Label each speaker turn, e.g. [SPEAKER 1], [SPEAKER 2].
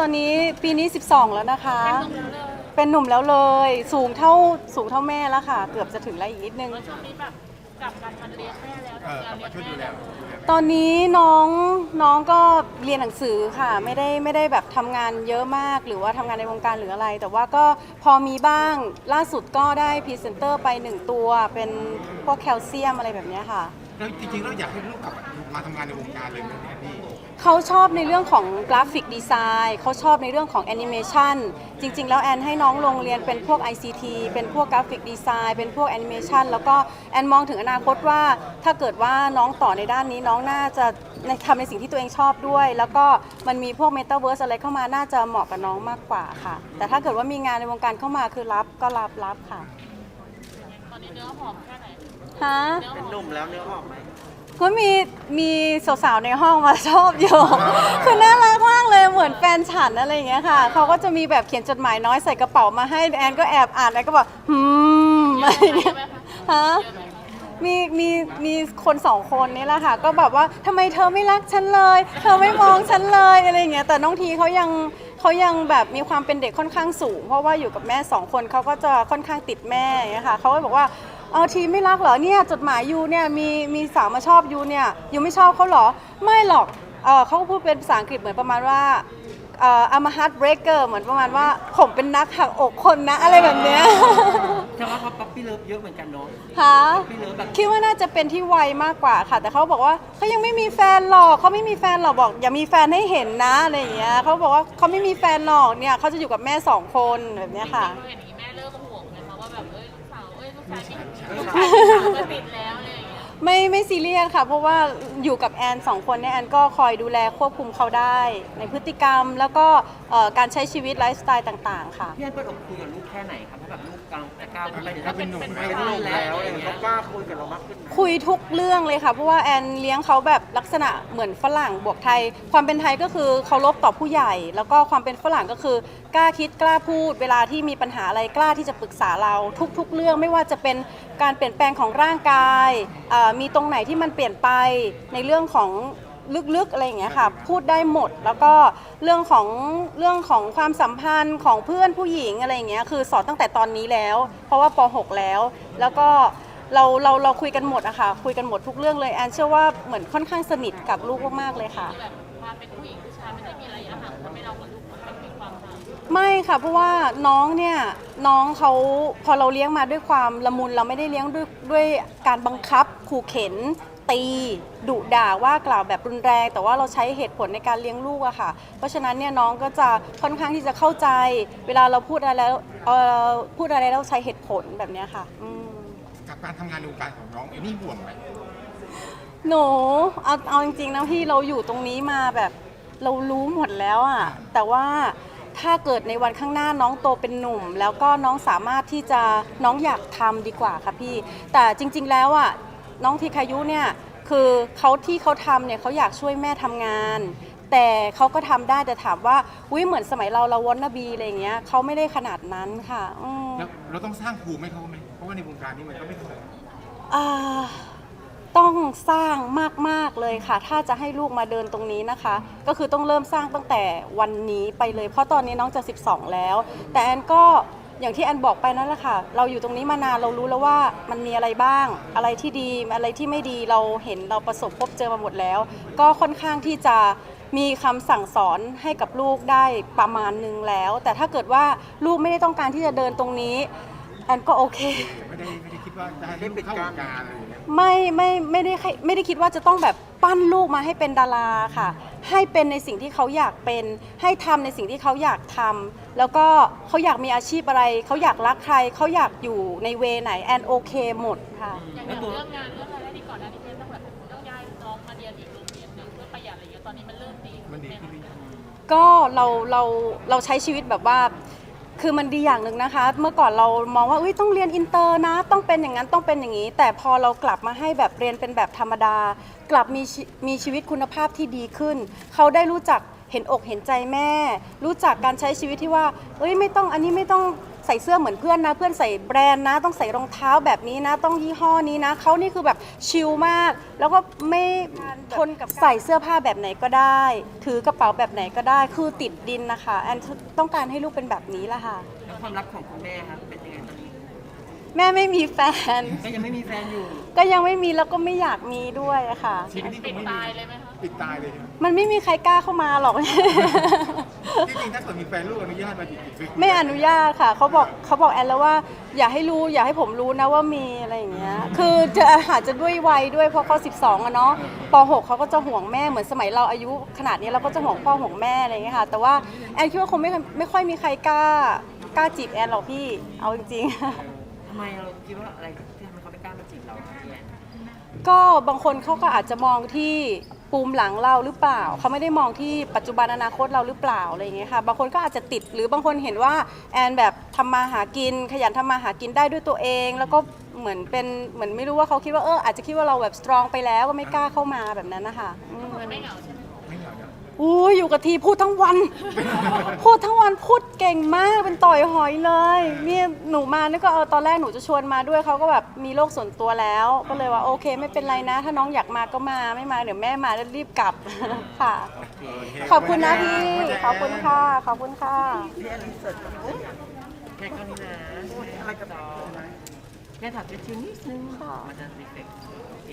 [SPEAKER 1] ตอนนี้ปีนี้ 12 แล้วนะคะ เป็นหนุ่มแล้วเลย สูงเท่าสูงเท่าแม่แล้วค่ะ เกือบจะถึงแล้วอีกนิดนึง
[SPEAKER 2] แล้วช่วงนี้แบบกลับกันมาเลี้ยงแม่แล้ว
[SPEAKER 3] เออกลับ
[SPEAKER 2] ทำงานเลี้
[SPEAKER 3] มาย
[SPEAKER 2] ง
[SPEAKER 3] ช่วยดู
[SPEAKER 2] แม่
[SPEAKER 3] แล
[SPEAKER 2] แล้ว
[SPEAKER 1] ตอนนี้น้องน้องก็เรียนหนังสือค่ะ ไม่ได้ไม่ได้แบบทำงานเยอะมากหรือว่าทำงานในวงการหรืออะไร แต่ว่าก็พอมีบ้างล่าสุดก็ได้พรีเซนเตอร์ไปหนึ่งตัว เป็นพวกแคลเซียมอะไรแบบเนี้ยค่ะ
[SPEAKER 3] แล้วจริงๆเราอยากให้ลูกกลับมาทำงานในวงการเลยไหมเนี่ยพี่
[SPEAKER 1] เขาชอบในเรื่องของกราฟิกดีไซน์เขาชอบในเรื่องของแอนิเมชันจริง ๆ แล้วแอนให้น้องลงเรียนเป็นพวก ICT เป็นพวกกราฟิกดีไซน์เป็นพวกแอนิเมชันแล้วก็แอนมองถึงอนาคตว่า ถ้าเกิดว่าน้องต่อในด้านนี้น้องน่าจะในทำในสิ่งที่ตัวเองชอบด้วย แล้วก็มันมีพวกเมตาเวิร์สอะไรเข้ามาน่าจะเหมาะกับน้องมากกว่าค่ะ แต่ถ้าเกิดว่ามีงานในวงการเข้ามาคือรับก็รับรับค่ะ
[SPEAKER 2] ตอนนี้เนื้อหอมแค่ไหน
[SPEAKER 1] ฮะ
[SPEAKER 2] เนื้อห
[SPEAKER 4] เป็น
[SPEAKER 2] อม
[SPEAKER 4] หนุ่มแล้วเนื้อออกไหม
[SPEAKER 1] ก็มีมีสาวๆในห้องมาชอบอยู่ คือน่ารักมากเลยเหมือนแฟนฉันอะไรอย่างเงี้ยค่ะเขาก็จะมีแบบเขียนจดหมายน้อยใส่กระเป๋ามาให้แอนก็แอบอ่านแล้วก็บอกหืมอะไรอย่างเงี้ยฮะมีมีมีคนสองคนนี่แหละค่ะ ก็แบบว่าทำไมเธอไม่รักฉันเลย เธอไม่มองฉันเลยอะไรอย่างเงี้ยแต่น้องทีเขายังเขายังแบบมีความเป็นเด็กค่อนข้างสูง เพราะว่าอยู่กับแม่สองคนเขาก็จะค่อนข้างติดแม่อย่างเงี้ยค่ะเขาก็บอกว่าเอาทีไม่รักเหรอเนี่ยจดหมายยูเนี่ยมีมีสาวมาชอบยูเนี่ยยูไม่ชอบเขาเหรอไม่หรอกเออเขาก็พูดเป็นภาษาอังกฤษเหมือนประมาณว่าเอ่อ I'm a heartbreaker เหมือนประมาณว่าผมเป็นนักหักอกคนนะอะไรแบบเนี้ย
[SPEAKER 4] แต่ว่าเขาป๊อปปี้เลิฟเยอะเหมือนกันเนาะ
[SPEAKER 1] ฮะ
[SPEAKER 4] ป๊อปปี้เลิฟแบบ
[SPEAKER 1] คิดว่าน่าจะเป็นที่วัยมากกว่าค่ะ แต่เขาบอกว่าเขายังไม่มีแฟนหรอกเขาไม่มีแฟนหรอกบอก อย่ามีแฟนให้เห็นนะอะไรอย่างเงี้ยเขาบอกว่าเขาไม่มีแฟนหรอกเนี่ยเขาจะอยู่กับแม่สองคนแบบเนี้ยค่ะ
[SPEAKER 2] จริงๆเราเห็นอย่างนี้ ติดแล้วอะไรอย่างเงี้ย
[SPEAKER 1] ไม่ไม่ซีเรียสค่ะ เพราะว่าอยู่กับแอนสองคนเนี่ยแอนก็คอยดูแลควบคุมเขาได้ ในพฤติกรรมแล้วก็เอ่อการใช้ชีวิตไลฟ์สไตล์ต่างๆ ค่ะ
[SPEAKER 4] พี่แอนเปิดอกคุยกับลูกแค่ไหนครับถ้าแบบลูกกำลังจะก้าวขึ้นไป
[SPEAKER 3] ถ้าเป็นหนุ่ม
[SPEAKER 4] เป็น
[SPEAKER 3] แล้ว
[SPEAKER 4] หนุ่มแล้วอะไร้ากล้าคุยกับเรามากขึ้นไหม
[SPEAKER 1] คุยทุกเรื่องเลยค่ะ เพราะว่าแอนเลี้ยงเขาแบบลักษณะเหมือนฝรั่งบวกไทย ความเป็นไทยก็คือเคารพต่อผู้ใหญ่ แล้วก็ความเป็นฝรั่งก็คือกล้าคิดกล้าพูด เวลาที่มีปัญหาอะไรกล้าที่จะปรึกษาเราทุก ๆ เรื่องไม่ว่าจะเป็นการเปลี่ยนแปลงของร่างกายเอ่อมีตรงไหนที่มันเปลี่ยนไปในเรื่องของลึกๆอะไรอย่างเงี้ยค่ะพูดได้หมดแล้วก็เรื่องของเรื่องของความสัมพันธ์ของเพื่อนผู้หญิงอะไรอย่างเงี้ยคือสอนตั้งแต่ตอนนี้แล้ว เพราะว่าป .6 แล้ว แล้วก็ เราเราเราคุยกันหมดอะค่ะ คุยกันหมดทุกเรื่องเลยแอนเชื่อว่าเหมือนค่อนข้างสนิทกับลูกมากๆเลยค่ะ
[SPEAKER 2] แบบความเป็นผู้หญิงผู้ชายไม่ได้มีระยะห่างทำให้เรากับลูกมันมีความห่าง
[SPEAKER 1] ไม่ค่ะเพราะว่าน้องเนี่ยน้องเขาพอเราเลี้ยงมาด้วยความละมุนเราไม่ได้เลี้ยงด้วยด้วยการบังคับขู่เข็น ตีดุด่าว่ากล่าวแบบรุนแรง แต่ว่าเราใช้เหตุผลในการเลี้ยงลูกอะค่ะ เพราะฉะนั้นเนี่ยน้องก็จะค่อนข้างที่จะเข้าใจ เวลาเราพูดอะไรแล้วเอ่อพูดอะไรแล้วใช้เหตุผลแบบเนี้ยค่ะอืม
[SPEAKER 3] กับการทำงานในวงการของน้องเอนี่ห่วงไหม
[SPEAKER 1] หนูเอาเอาจริงๆนะพี่เราอยู่ตรงนี้มาแบบเรารู้หมดแล้วอะแต่ว่าถ้าเกิดในวันข้างหน้าน้องโตเป็นหนุ่ม แล้วก็น้องสามารถที่จะน้องอยากทำดีกว่าค่ะพี่ แต่จริง ๆ แล้วอะน้องทีคายุเนี่ยคือเขาที่เขาทำเนี่ยเขาอยากช่วยแม่ทำงาน แต่เขาก็ทำได้แต่ถามว่าอุ้ยเหมือนสมัยเราเราวอนนบีอะไรอย่างเงี้ยเขาไม่ได้ขนาดนั้นค่ะอืม
[SPEAKER 3] แล้วเราต้องสร้างภูมิให้เขาไหมเพราะว่าในวงการนี้มันก็ไม่เคย
[SPEAKER 1] อ่าต้องสร้างมาก ๆ เลยค่ะ ถ้าจะให้ลูกมาเดินตรงนี้นะคะ ก็คือต้องเริ่มสร้างตั้งแต่วันนี้ไปเลย เพราะตอนนี้น้องจะ 12 แล้ว แต่แอนก็อย่างที่แอนบอกไปนั่นแหละค่ะ เราอยู่ตรงนี้มานานเรารู้แล้วว่ามันมีอะไรบ้าง อะไรที่ดีอะไรที่ไม่ดีเราเห็นเราประสบพบเจอมาหมดแล้ว ก็ค่อนข้างที่จะ มีคำสั่งสอนให้กับลูกได้ประมาณนึงแล้ว แต่ถ้าเกิดว่าลูกไม่ได้ต้องการที่จะเดินตรงนี้แอนก็โอเค
[SPEAKER 3] ไม่ได้ไม่ได้คิดว่าจะให้ลูกเข้าวงการอะไรอย่างเงี้ย
[SPEAKER 1] ไม่ไม่ไม่ได้ไม่ได้คิดว่าจะต้องแบบปั้นลูกมาให้เป็นดาราค่ะ ให้เป็นในสิ่งที่เขาอยากเป็น ให้ทำในสิ่งที่เขาอยากทำแล้วก็เขาอยากมีอาชีพอะไร เขาอยากรักใคร เขาอยากอยู่ในเวไหนแอนโอเคหมดค่ะ
[SPEAKER 2] อย่างอย่างเรื่องงานเรื่องอะไรที่ก่อนหน้านี้เพื่อนต้องแบบต้องย้ายน้องมาเรียนอีกโรงเรียนหนึ่งเพื่อประหยัดอะไรอย่างเงี้ยตอนนี้มันเริ่มดี
[SPEAKER 3] มันดีขึ้นหรือยัง
[SPEAKER 1] ก็เราเราเราใช้ชีวิตแบบว่า คือมันดีอย่างหนึ่งนะคะ เมื่อก่อนเรามองว่าอุ้ยต้องเรียนอินเตอร์นะ ต้องเป็นอย่างนั้นต้องเป็นอย่างนี้ แต่พอเรากลับมาให้แบบเรียนเป็นแบบธรรมดา กลับมีชีมีชีวิตคุณภาพที่ดีขึ้น เขาได้รู้จักเห็นอกเห็นใจแม่ รู้จักการใช้ชีวิตที่ว่า เอ้ยไม่ต้องอันนี้ไม่ต้อง ใส่เสื้อเหมือนเพื่อนนะ เพื่อนใส่แบรนด์นะ ต้องใส่รองเท้าแบบนี้นะ ต้องยี่ห้อนี้นะเขานี่คือแบบชิลมาก แล้วก็ไม่ทนกับใส่เสื้อผ้าแบบไหนก็ได้ ถือกระเป๋าแบบไหนก็ได้ คือติดดินนะคะแอนต้องการให้ลูกเป็นแบบนี้แหละค่ะ
[SPEAKER 4] แล้วความรักของคุณแม่ครับเป็นยังไงตอนนี้
[SPEAKER 1] แม่ไม่มีแฟน
[SPEAKER 4] ก็ยังไม่มีแฟนอยู่
[SPEAKER 1] ก็ยังไม่มีแล้วก็ไม่อยากมีด้วยอะค่ะ
[SPEAKER 3] ชีวิตนี้คงไม่มี
[SPEAKER 2] ตายเลยไหมคะ
[SPEAKER 3] ปิดตายเลยใช่ไหม
[SPEAKER 1] มันไม่มีใครกล้าเข้ามาหรอก
[SPEAKER 3] จริงๆถ้าเกิดมีแฟนลูกอนุญาตมาจีบจีบ
[SPEAKER 1] ไม่อนุญาตค่ะเขาบอกเขาบอกแอนแล้วว่า อย่าให้รู้อย่าให้ผมรู้นะว่ามีอะไรอย่างเงี้ยคือจะอาจจะด้วยวัยด้วยเพราะเขา12อะเนาะป .6 เขาก็จะห่วงแม่เหมือนสมัยเราอายุ ขนาดนี้เราก็จะห่วงพ่อห่วงแม่อะไรอย่างเงี้ยค่ะแต่ว่าแอนคิดว่าคงไม่ไม่ค่อยมีใครกล้ากล้าจีบแอนหรอกพี่เอาจริงๆ
[SPEAKER 4] ทำไมเราคิดว่าอะไรที่ทำให้เขาไม่กล้ามาจีบเราครับพี่แอน
[SPEAKER 1] ก็บางคนเขาก็อาจจะมองที่ ปูมหลังเราหรือเปล่า เขาไม่ได้มองที่ปัจจุบันอนาคตเราหรือเปล่าอะไรอย่างเงี้ยค่ะ บางคนก็อาจจะติดหรือบางคนเห็นว่าแอนแบบทำมาหากิน ขยันทำมาหากินได้ด้วยตัวเอง แล้วก็เหมือนเป็นเหมือนไม่รู้ว่าเขาคิดว่าเอออาจจะคิดว่าเราแบบสตรองไปแล้วก็ไม่กล้าเข้ามาแบบนั้นนะคะ
[SPEAKER 2] เหมือนไม่
[SPEAKER 3] เหงา
[SPEAKER 1] อู้ยอยู่กับทีพูดทั้งวัน พูดทั้งวันพูดเก่งมากเป็นต่อยหอยเลยนี่หนูมานี่ก็เออตอนแรกหนูจะชวนมาด้วยเขาก็แบบมีโลกส่วนตัวแล้ว ก็เลยว่าโอเค ไม่เป็นไรนะ ถ้าน้องอยากมาก็มาไม่มาเดี๋ยวแม่มาแล้วรีบกลับค่ะ
[SPEAKER 4] โอเค
[SPEAKER 1] ขอบคุณนะพี่ขอบคุณค่ะขอบคุณค่ะ
[SPEAKER 4] พี่แอนรีเสิร์ชก่อนแค่กล้องนี้นะอะไรกับแค่ถามเช็คชิวนิดนึง
[SPEAKER 1] ค่ะ
[SPEAKER 4] มันจะรีเฟกโอเค